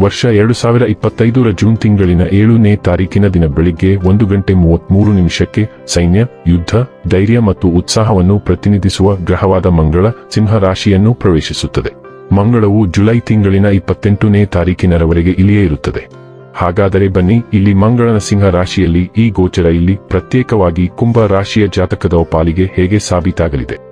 ವರ್ಷ ಎರಡು ಸಾವಿರ ಇಪ್ಪತ್ತೈದರ ಜೂನ್ ತಿಂಗಳಿನ ಏಳನೇ ತಾರೀಕಿನ ದಿನ ಬೆಳಿಗ್ಗೆ ಒಂದು ಗಂಟೆ ಮೂವತ್ಮೂರು ನಿಮಿಷಕ್ಕೆ ಸೈನ್ಯ, ಯುದ್ಧ, ಧೈರ್ಯ ಮತ್ತು ಉತ್ಸಾಹವನ್ನು ಪ್ರತಿನಿಧಿಸುವ ಗ್ರಹವಾದ ಮಂಗಳ ಸಿಂಹ ರಾಶಿಯನ್ನು ಪ್ರವೇಶಿಸುತ್ತದೆ. ಮಂಗಳವು ಜುಲೈ ತಿಂಗಳಿನ ಇಪ್ಪತ್ತೆಂಟನೇ ತಾರೀಕಿನವರೆಗೆ ಇಲ್ಲಿಯೇ ಇರುತ್ತದೆ. ಹಾಗಾದರೆ ಬನ್ನಿ, ಇಲ್ಲಿ ಮಂಗಳನ ಸಿಂಹ ರಾಶಿಯಲ್ಲಿ ಈ ಗೋಚರ ಇಲ್ಲಿ ಪ್ರತ್ಯೇಕವಾಗಿ ಕುಂಭ ರಾಶಿಯ ಜಾತಕದ ಪಾಲಿಗೆ ಹೇಗೆ ಸಾಬೀತಾಗಲಿದೆ?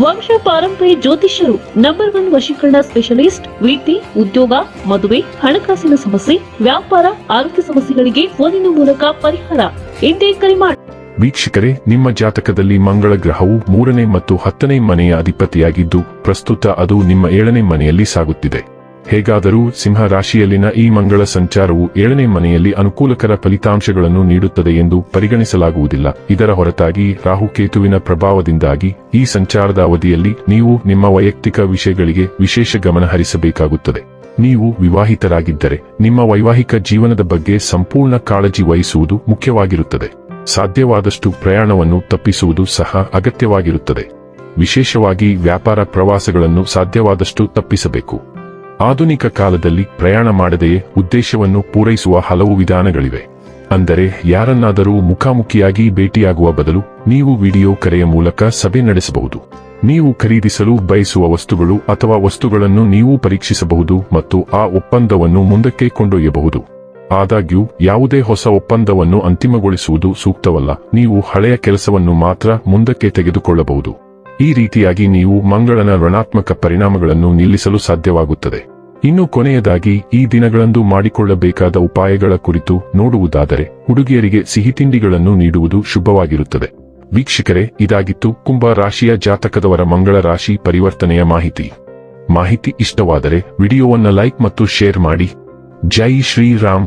ವಂಶ ಪಾರಂಪರ್ಯ ಜ್ಯೋತಿಷ್ಯರು ನಂಬರ್ ಒನ್ ವಶೀಕರಣ ಸ್ಪೆಷಲಿಸ್ಟ್ ವೀತಿ ಉದ್ಯೋಗ, ಮದುವೆ, ಹಣಕಾಸಿನ ಸಮಸ್ಯೆ, ವ್ಯಾಪಾರ, ಆರೋಗ್ಯ ಸಮಸ್ಯೆಗಳಿಗೆ ಫೋನಿನ ಮೂಲಕ ಪರಿಹಾರ. ಎಂದೇ ಕರೆ ಮಾಡಿ ವೀಕ್ಷಕರೇ, ನಿಮ್ಮ ಜಾತಕದಲ್ಲಿ ಮಂಗಳ ಗ್ರಹವು ಮೂರನೇ ಮತ್ತು ಹತ್ತನೇ ಮನೆಯ ಅಧಿಪತಿಯಾಗಿದ್ದು, ಪ್ರಸ್ತುತ ಅದು ನಿಮ್ಮ ಏಳನೇ ಮನೆಯಲ್ಲಿ ಸಾಗುತ್ತಿದೆ. ಹೇಗಾದರೂ ಸಿಂಹ ರಾಶಿಯಲ್ಲಿನ ಈ ಮಂಗಳ ಸಂಚಾರವು ಏಳನೇ ಮನೆಯಲ್ಲಿ ಅನುಕೂಲಕರ ಫಲಿತಾಂಶಗಳನ್ನು ನೀಡುತ್ತದೆ ಎಂದು ಪರಿಗಣಿಸಲಾಗುವುದಿಲ್ಲ. ಇದರ ಹೊರತಾಗಿ ರಾಹುಕೇತುವಿನ ಪ್ರಭಾವದಿಂದಾಗಿ ಈ ಸಂಚಾರದ ಅವಧಿಯಲ್ಲಿ ನೀವು ನಿಮ್ಮ ವೈಯಕ್ತಿಕ ವಿಷಯಗಳಿಗೆ ವಿಶೇಷ ಗಮನ ಹರಿಸಬೇಕಾಗುತ್ತದೆ. ನೀವು ವಿವಾಹಿತರಾಗಿದ್ದರೆ ನಿಮ್ಮ ವೈವಾಹಿಕ ಜೀವನದ ಬಗ್ಗೆ ಸಂಪೂರ್ಣ ಕಾಳಜಿ ವಹಿಸುವುದು ಮುಖ್ಯವಾಗಿರುತ್ತದೆ. ಸಾಧ್ಯವಾದಷ್ಟು ಪ್ರಯಾಣವನ್ನು ತಪ್ಪಿಸುವುದು ಸಹ ಅಗತ್ಯವಾಗಿರುತ್ತದೆ. ವಿಶೇಷವಾಗಿ ವ್ಯಾಪಾರ ಪ್ರವಾಸಗಳನ್ನು ಸಾಧ್ಯವಾದಷ್ಟು ತಪ್ಪಿಸಬೇಕು. ಆಧುನಿಕ ಕಾಲದಲ್ಲಿ ಪ್ರಯಾಣ ಮಾಡದೆಯೇ ಉದ್ದೇಶವನ್ನು ಪೂರೈಸುವ ಹಲವು ವಿಧಾನಗಳಿವೆ. ಅಂದರೆ, ಯಾರನ್ನಾದರೂ ಮುಖಾಮುಖಿಯಾಗಿ ಭೇಟಿಯಾಗುವ ಬದಲು ನೀವು ವಿಡಿಯೋ ಕರೆಯ ಮೂಲಕ ಸಭೆ ನಡೆಸಬಹುದು. ನೀವು ಖರೀದಿಸಲು ಬಯಸುವ ವಸ್ತುಗಳು ಅಥವಾ ವಸ್ತುಗಳನ್ನು ನೀವು ಪರೀಕ್ಷಿಸಬಹುದು ಮತ್ತು ಆ ಒಪ್ಪಂದವನ್ನು ಮುಂದಕ್ಕೆ ಕೊಂಡೊಯ್ಯಬಹುದು. ಆದಾಗ್ಯೂ, ಯಾವುದೇ ಹೊಸ ಒಪ್ಪಂದವನ್ನು ಅಂತಿಮಗೊಳಿಸುವುದು ಸೂಕ್ತವಲ್ಲ, ನೀವು ಹಳೆಯ ಕೆಲಸವನ್ನು ಮಾತ್ರ ಮುಂದಕ್ಕೆ ತೆಗೆದುಕೊಳ್ಳಬಹುದು. ಈ ರೀತಿಯಾಗಿ ನೀವು ಮಂಗಳನ ಋಣಾತ್ಮಕ ಪರಿಣಾಮಗಳನ್ನು ನಿಲ್ಲಿಸಲು ಸಾಧ್ಯವಾಗುತ್ತದೆ. ಇನ್ನು ಕೊನೆಯದಾಗಿ, ಈ ದಿನಗಳಂದು ಮಾಡಿಕೊಳ್ಳಬೇಕಾದ ಉಪಾಯಗಳ ಕುರಿತು ನೋಡುವುದಾದರೆ, ಹುಡುಗಿಯರಿಗೆ ಸಿಹಿತಿಂಡಿಗಳನ್ನು ನೀಡುವುದು ಶುಭವಾಗಿರುತ್ತದೆ. ವೀಕ್ಷಕರೇ, ಇದಾಗಿತ್ತು ಕುಂಭ ರಾಶಿಯ ಜಾತಕದವರ ಮಂಗಳ ರಾಶಿ ಪರಿವರ್ತನೆಯ ಮಾಹಿತಿ. ಮಾಹಿತಿ ಇಷ್ಟವಾದರೆ, ವಿಡಿಯೋವನ್ನು ಲೈಕ್ ಮತ್ತು ಶೇರ್ ಮಾಡಿ. ಜೈ ಶ್ರೀರಾಮ್.